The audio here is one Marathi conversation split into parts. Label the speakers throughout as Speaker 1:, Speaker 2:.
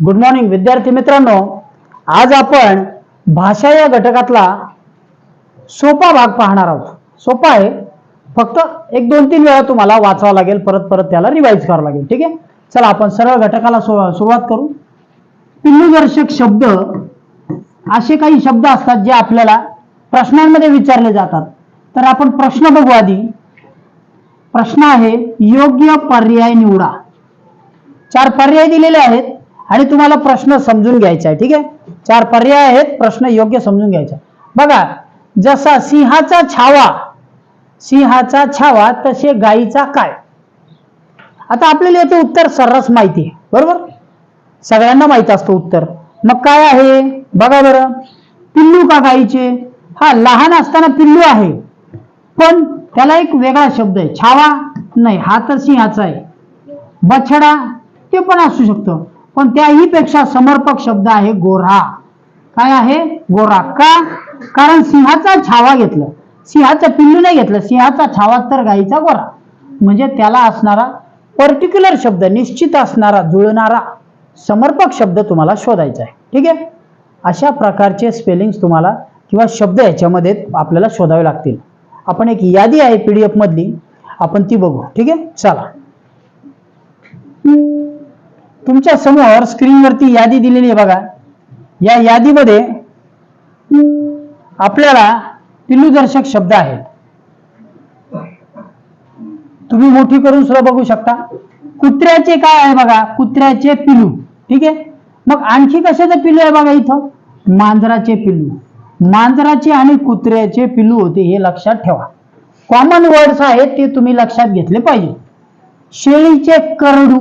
Speaker 1: गुड मॉर्निंग विद्यार्थी मित्रांनो. आज आपण भाषा या घटकातला सोपा भाग पाहणार आहोत. सोपा आहे. फक्त एक दोन तीन वेळा तुम्हाला वाचावं लागेल. परत परत त्याला रिवाईज करावं लागेल. ठीक आहे? चला आपण सरळ घटकाला सुरुवात करू. पिल्लूदर्शक शब्द असे काही शब्द असतात जे आपल्याला प्रश्नांमध्ये विचारले जातात. तर आपण प्रश्न बघू आधी. प्रश्न आहे योग्य पर्याय निवडा. चार पर्याय दिलेले आहेत. आणि तुम्हाला प्रश्न समजून घ्यायचा आहे ठीक आहे? चार पर्याय आहेत प्रश्न योग्य समजून घ्यायचा बघा जसा सिंहाचा छावा सिंहाचा छावा तसे गायीचा काय? आता आपल्याला याचं उत्तर सर्रास माहिती आहे बरोबर? सगळ्यांना माहीत असतं उत्तर. मग काय आहे? बघा बरं. पिल्लू का गायीचे हा लहान असताना पिल्लू आहे. पण त्याला एक वेगळा शब्द आहे छावा. नाही हा तर सिंहाचा आहे. बछडा ते पण असू शकतं. पण त्याही पेक्षा समर्पक शब्द आहे गोरा. काय आहे? गोरा. का? कारण सिंहाचा छावा घेतलं. सिंहाचं पिल्लू नाही घेतलं. सिंहाचा छावा तर गाईचा गोरा. म्हणजे त्याला असणारा पर्टिक्युलर शब्द निश्चित असणारा जुळणारा समर्पक शब्द तुम्हाला शोधायचा आहे. ठीक आहे? अशा प्रकारचे स्पेलिंग्स तुम्हाला किंवा शब्द याच्यामध्ये आपल्याला शोधावे लागतील. आपण एक यादी आहे पीडीएफ मधली. आपण ती बघू. ठीक आहे? चला. तुमच्यासमोर स्क्रीनवरती यादी दिलेली आहे बघा. या यादीमध्ये आपल्याला पिल्लूदर्शक शब्द आहेत. तुम्ही मोठी करून सुद्धा बघू शकता. कुत्र्याचे काय आहे बघा? कुत्र्याचे पिलू ठीक आहे? मग आणखी कशाचं पिलू आहे बघा इथं? मांजराचे पिलू मांजराचे आणि कुत्र्याचे पिलू होते हे लक्षात ठेवा. कॉमन वर्ड्स आहेत ते तुम्ही लक्षात घेतले पाहिजे. शेळीचे करडू.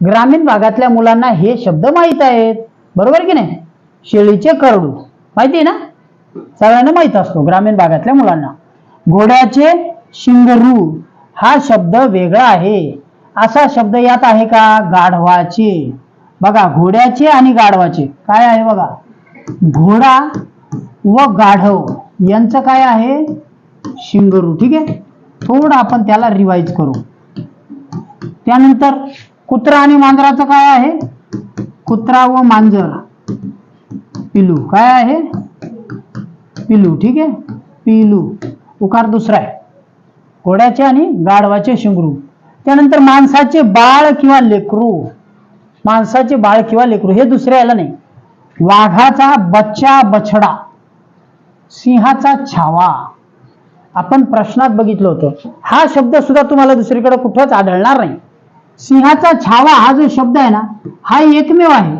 Speaker 1: ग्रामीण भागातल्या मुलांना हे शब्द माहीत आहेत. बरोबर की नाही? शेळीचे करडू माहिती आहे ना? सगळ्यांना माहीत असतो ग्रामीण भागातल्या मुलांना. घोड्याचे शिंगरू हा शब्द वेगळा आहे. असा शब्द यात आहे का? गाढवाचे. बघा घोड्याचे आणि गाढवाचे. काय आहे बघा? घोडा व गाढव यांचं काय आहे? शिंगरू. ठीक आहे? थोडं आपण त्याला रिवाईज करू. त्यानंतर कुत्रा आणि मांजराचं काय आहे? कुत्रा व मांजर. पिलू. काय आहे? पिलू. ठीक आहे? पिलू. उकार दुसरा आहे. घोड्याचे आणि गाढवाचे शिंगरू. त्यानंतर माणसाचे बाळ किंवा लेकरू. माणसाचे बाळ किंवा लेकरू. हे दुसरे आलं नाही. वाघाचा बच्चा बछडा. सिंहाचा छावा. आपण प्रश्नात बघितलं होतं. हा शब्द सुद्धा तुम्हाला दुसरीकडे कुठंच आढळणार नाही. सिंहाचा छावा हा जो शब्द आहे ना हा एकमेव आहे.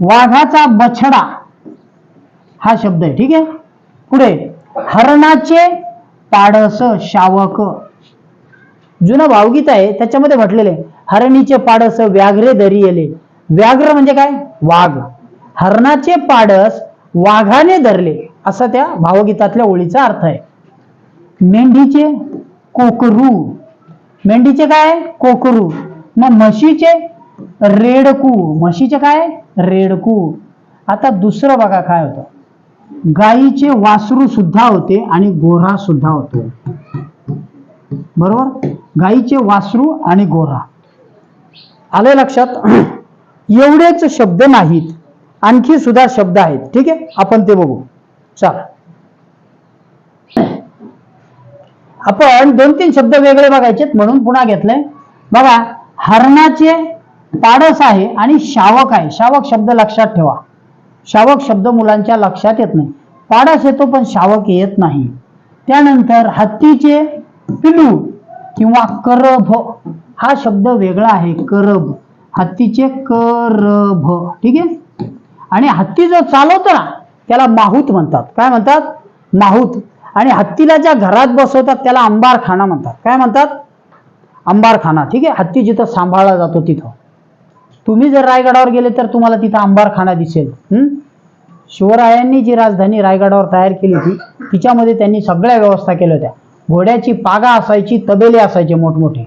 Speaker 1: वाघाचा बछडा हा शब्द आहे. ठीक आहे? पुढे हरणाचे पाडस शावक. जुनं भावगीत आहे त्याच्यामध्ये म्हटलेले हरणीचे पाडस व्याघ्रे दरी येले व्याघ्र म्हणजे काय? वाघ. हरणाचे पाडस वाघाने धरले. असा त्या भावगीतातल्या ओळीचा अर्थ आहे. मेंढीचे कोकरू. मेंढीचे काय? कोकरू. मग म्हशीचे रेडकू. म्हशीचे काय? रेडकू. आता दुसरं बघा काय होतं. गायीचे वासरू सुद्धा होते आणि गोरा सुद्धा होतो. बरोबर? गायीचे वासरू आणि गोरा. आले लक्षात? एवढेच शब्द नाहीत. आणखी सुद्धा शब्द आहेत. ठीक आहे? आपण ते बघू. चला. आपण दोन तीन शब्द वेगळे बघायचे म्हणून पुन्हा घेतलंय. बघा. हरणाचे पाडस आहे आणि शावक आहे. शावक शब्द लक्षात ठेवा. शावक शब्द मुलांच्या लक्षात येत नाही. पाडस येतो पण शावक येत नाही. त्यानंतर हत्तीचे पिलू किंवा करभ. हा शब्द वेगळा आहे करभ. हत्तीचे करभ. ठीक आहे? आणि हत्ती जो चालवतो ना त्याला माहूत म्हणतात. काय म्हणतात? माहूत. आणि हत्तीला ज्या घरात बसवतात त्याला अंबारखाना म्हणतात. काय म्हणतात? अंबारखाना ठीक आहे? हत्ती जिथं सांभाळला जातो तिथं. तुम्ही जर रायगडावर गेले तर तुम्हाला तिथं अंबारखाना दिसेल. शिवरायांनी जी राजधानी रायगडावर तयार केली होती तिच्यामध्ये त्यांनी सगळ्या व्यवस्था केल्या होत्या. घोड्याची पागा असायची तबेले असायचे मोठमोठे.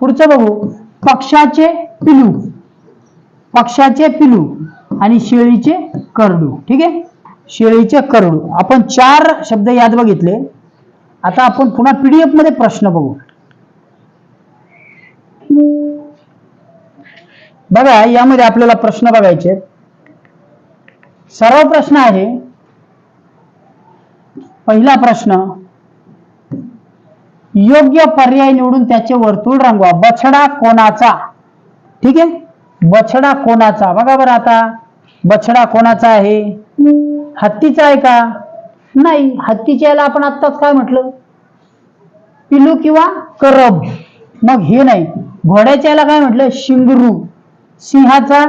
Speaker 1: पुढचं बघू. पक्षाचे पिलू. पक्षाचे पिलू आणि शेळीचे करडू ठीक आहे? शेळीचे करडू. आपण चार शब्द याद बघितले. आता आपण पुन्हा पीडीएफमध्ये प्रश्न बघू. बघा यामध्ये आपल्याला प्रश्न बघायचे सर्व प्रश्न आहे. पहिला प्रश्न योग्य पर्याय निवडून त्याचे वर्तुळ रंगवा. बछडा कोणाचा? ठीक आहे? बछडा कोणाचा? बघा बरं आता. बछडा कोणाचा आहे? हत्तीचा आहे का? नाही हत्तीच्या याला आपण आत्ताच काय म्हटलं? पिलू किंवा करब. मग हे नाही. घोड्याच्या याला काय म्हटलं? शिंगरू. सिंहाचा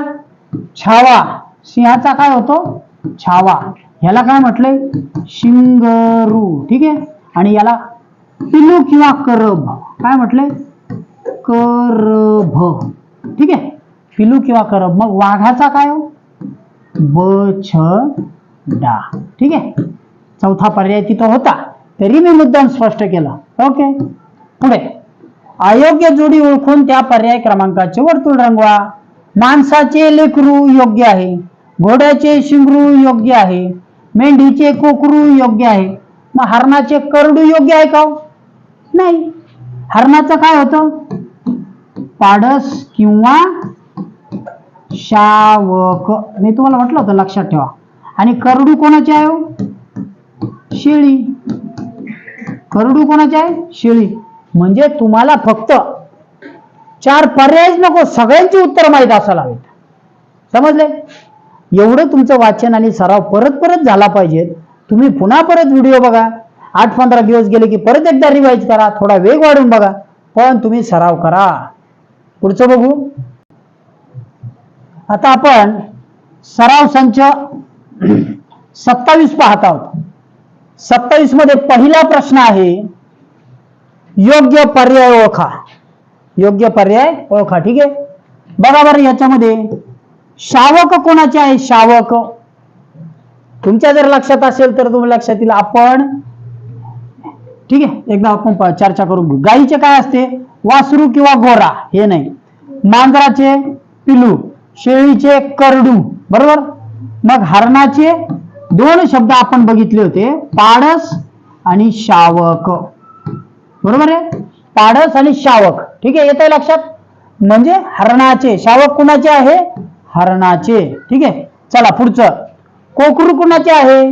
Speaker 1: छावा. सिंहाचा काय होतो? छावा. ह्याला काय म्हटलंय? शिंगरू. ठीक आहे? आणि याला पिलू किंवा करभ. काय म्हटलंय? करभ. ठीक आहे? पिलू किंवा करभ. मग वाघाचा काय हो? बछडा. ठीक आहे? चौथा पर्याय तिथं होता. तरी मी मुद्दाम स्पष्ट केला. ओके? पुढे. अयोग्य जोडी ओळखून त्या पर्याय क्रमांकाचे वर्तुळ रंगवा. माणसाचे लेकरू योग्य आहे. घोड्याचे शिंगरू योग्य आहे. मेंढीचे कोकरू योग्य आहे. मग हरणाचे करडू योग्य आहे का हो? नाही. हरणाचं काय होतं? पाडस किंवा शावक. मी तुम्हाला म्हटलं होतं लक्षात ठेवा. आणि करडू कोणाचे आहे हो? शेळी. करडू कोणाचे आहे? शेळी. म्हणजे तुम्हाला फक्त चार पर्यायच नको सगळ्यांची उत्तर माहीत असायला हवीत. समजले? एवढं तुमचं वाचन आणि सराव परत परत झाला पाहिजे. तुम्ही पुन्हा परत व्हिडिओ बघा. आठ पंधरा दिवस गेले की परत एकदा रिवाईज करा थोडा वेग वाढून बघा. पण तुम्ही सराव करा. पुढचं बघू. आता आपण सराव संच सत्तावीस पाहत आहोत. सत्तावीसमध्ये पहिला प्रश्न आहे योग्य पर्याय ओळखा. योग्य पर्याय ओळखा ठीक आहे? बघा बरं याच्यामध्ये. शावक कोणाचे आहे? शावक. तुमच्या जर लक्षात असेल तर तुम्ही लक्षात येईल. आपण ठीक आहे? एकदा आपण चर्चा करून घेऊ. गाईचे काय असते? वासरू किंवा गोरा हे नाही. मांजराचे पिलू शेळीचे करडू बरोबर? मग हरणाचे दोन शब्द आपण बघितले होते. पाडस आणि शावक. बरोबर आहे? पाडस आणि शावक. ठीक आहे येत आहे लक्षात? म्हणजे हरणाचे. शावक कुणाचे आहे? हरणाचे. ठीक आहे चला पुढचं. कोकरू कुणाचे आहे?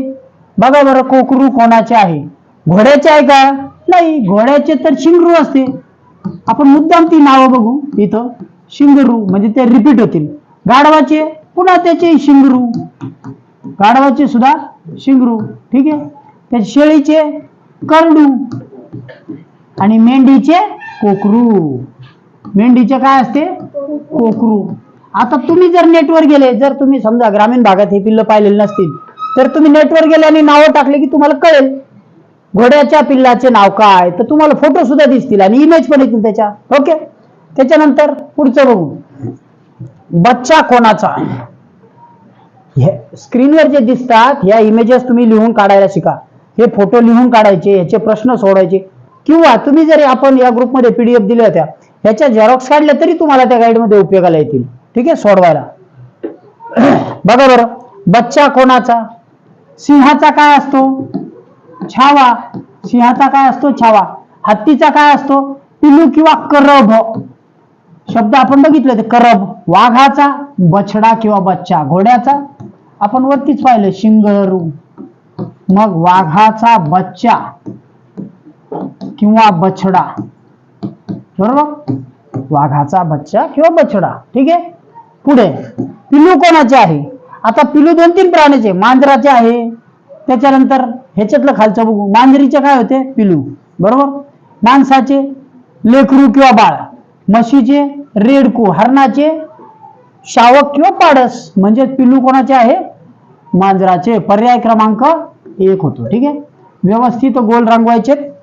Speaker 1: बघा बरं कोकरू कोणाचे आहे? घोड्याचे आहे का? नाही घोड्याचे तर शिंगरू असते. आपण मुद्दाम ती नावं बघू इथं. शिंगरू म्हणजे ते रिपीट होतील. गाढवाचे पुन्हा त्याचे शिंगरू. गाढवाचे सुद्धा शिंगरू. ठीक आहे त्या शेळीचे करडू. आणि मेंढीचे कोकरू. मेंढीचे काय असते? कोकरू. आता तुम्ही जर नेटवर गेले जर तुम्ही समजा ग्रामीण भागात हे पिल्लं पाहिलेले नसतील तर तुम्ही नेटवर गेले आणि नावं टाकले की तुम्हाला कळेल. घोड्याच्या पिल्लाचे नाव काय? तर तुम्हाला फोटो सुद्धा दिसतील आणि इमेज पण येतील त्याच्या. ओके त्याच्यानंतर पुढचं बघू. बच्चा कोणाचा? हे स्क्रीनवर जे दिसतात ह्या इमेजेस तुम्ही लिहून काढायला शिका. हे फोटो लिहून काढायचे ह्याचे प्रश्न सोडायचे किंवा तुम्ही जरी आपण या ग्रुपमध्ये पीडीएफ दिल्या होत्या ह्याच्या झेरॉक्स काढल्या तरी तुम्हाला त्या गाईडमध्ये उपयोगाला येतील. ठीक आहे? सोडवायला. बघा बरं. बच्चा कोणाचा? सिंहाचा काय असतो? छावा. सिंहाचा काय असतो? छावा. हत्तीचा काय असतो? पिलू किंवा करभ शब्द आपण बघितले ते करब. वाघाचा बछडा किंवा बच्चा. घोड्याचा? आपण वरतीच पाहिलं. शिंगरू. मग वाघाचा बच्चा. किंवा बछडा. बरोबर? वाघाचा बच्चा किंवा बछडा. ठीक आहे? पुढे. पिलू कोणाचे आहे? आता पिलू दोन तीन प्राण्याचे मांजराचे आहे. त्याच्यानंतर ह्याच्यातलं खालचं बघू. मांजरीचे काय होते? पिलू बरोबर? माणसाचे लेकरू किंवा बाळ. म्हशीचे रेडकू. हरणाचे शावक किंवा पाडस. म्हणजे पिलू कोणाचे आहे? मांजराचे. पर्याय क्रमांक एक होतो. ठीक आहे? व्यवस्थित गोल रंगवायचे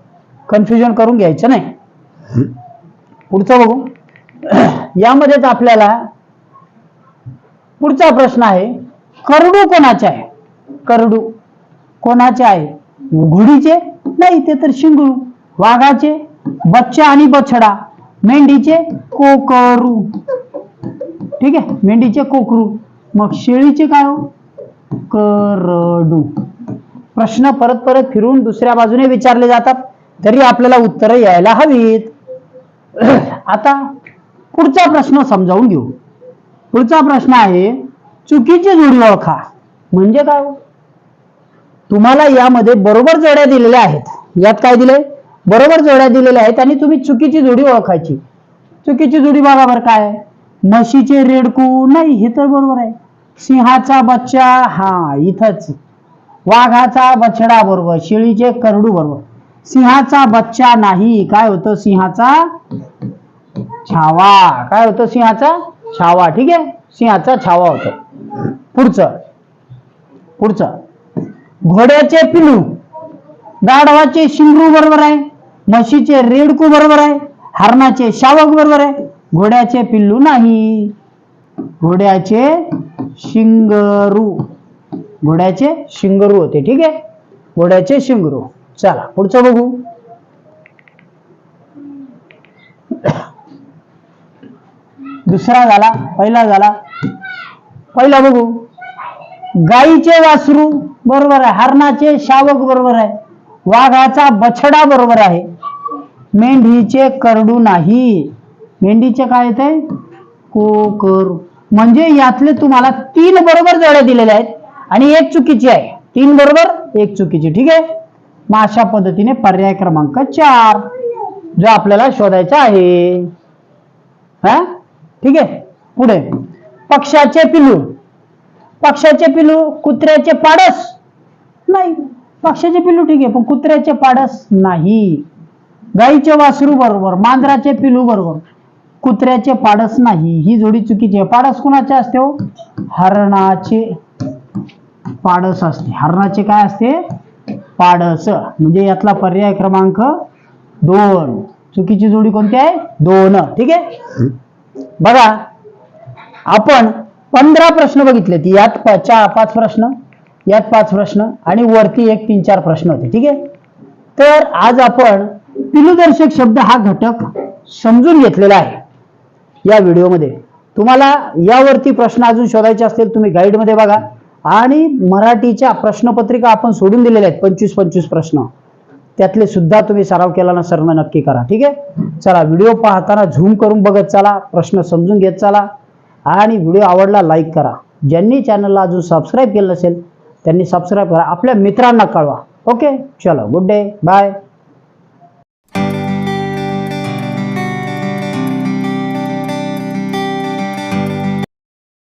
Speaker 1: कन्फ्युजन करून घ्यायचं नाही. पुढचं बघू. यामध्येच आपल्याला पुढचा प्रश्न आहे करडू कोणाचे आहे? करडू कोणाचे आहे? उघडीचे? नाही ते तर शिंगरू वाघाचे बच्चा आणि बछडा. मेंढीचे कोकरू. ठीक आहे? मेंढीचे कोकरू. मग शेळीचे काय हो? करडू. प्रश्न परत परत फिरून दुसऱ्या बाजूने विचारले जातात. तरी आपल्याला उत्तरं यायला हवीत. आता पुढचा प्रश्न समजावून घेऊ. पुढचा प्रश्न आहे चुकीची जोडी ओळखा. म्हणजे काय हो? तुम्हाला यामध्ये बरोबर जोड्या दिलेल्या आहेत. यात काय दिलंय? बरोबर जोड्या दिलेल्या आहेत आणि तुम्ही चुकीची जोडी ओळखायची. चुकीची जोडी बघा बरं काय? म्हशीचे रेडकू? नाही हे तर बरोबर आहे. सिंहाचा बच्चा? हा इथंच. वाघाचा बछडा बरोबर. शेळीचे करडू बरोबर. सिंहाचा बच्चा नाही. काय होतं सिंहाचा? छावा. काय होतं सिंहाचा? छावा. ठीक आहे? सिंहाचा छावा होतो. पुढचं. पुढचं. घोड्याचे पिलू. गाढवाचे शिंगरू बरोबर आहे. म्हशीचे रेडकू बरोबर आहे. हरणाचे शावक बरोबर आहे. घोड्याचे पिल्लू नाही. घोड्याचे शिंगरू. घोड्याचे शिंगरू होते. ठीक आहे? घोड्याचे शिंगरू. चला पुढचं बघू. दुसरा झाला पहिला झाला. पहिला बघू. गाईचे वासरू बरोबर आहे हरणाचे शावक बरोबर आहे वाघाचा बछडा बरोबर आहे. मेंढीचे करडू नाही. मेंढीचे काय येते? कोकर. म्हणजे यातले तुम्हाला तीन बरोबर जोड्या दिलेल्या आहेत आणि एक चुकीची आहे. तीन बरोबर एक चुकीची. ठीक आहे? मग अशा पद्धतीने पर्याय क्रमांक चार जो आपल्याला शोधायचा आहे. हा? ठीक आहे? पुढे. पक्षाचे पिलू. पक्षाचे पिलू कुत्र्याचे पाडस. नाही पक्षाचे पिलू ठीक आहे पण कुत्र्याचे पाडस नाही. गाईचे वासरू बरोबर मांजराचे पिलू बरोबर. कुत्र्याचे पाडस नाही. ही जोडी चुकीची आहे. पाडस कुणाचे असते हो? हरणाचे पाडस असते. हरणाचे काय असते? पाडस. म्हणजे यातला पर्याय क्रमांक दोन. चुकीची जोडी कोणती आहे? दोन. ठीक आहे? बघा. आपण पंधरा प्रश्न बघितलेत. यात चार चा पाच प्रश्न यात पाच प्रश्न आणि वरती एक तीन चार प्रश्न होते. ठीक आहे? तर आज आपण पिलुदर्शक शब्द हा घटक समजून घेतलेला आहे. या व्हिडिओमध्ये. तुम्हाला यावरती प्रश्न अजून शोधायचे असतील तुम्ही गाईडमध्ये बघा. आणि मराठीच्या प्रश्नपत्रिका आपण सोडून दिलेल्या आहेत पंचवीस पंचवीस प्रश्न. त्यातले सुद्धा तुम्ही सराव केला ना सर्व नक्की करा ठीक आहे? चला व्हिडिओ पाहताना झूम करून बघत चला प्रश्न समजून घेत चला आणि व्हिडिओ आवडला लाईक करा. ज्यांनी चॅनलला अजून सबस्क्राईब केलं नसेल त्यांनी सबस्क्राईब करा. आपल्या मित्रांना कळवा ओके? चलो गुड डे बाय.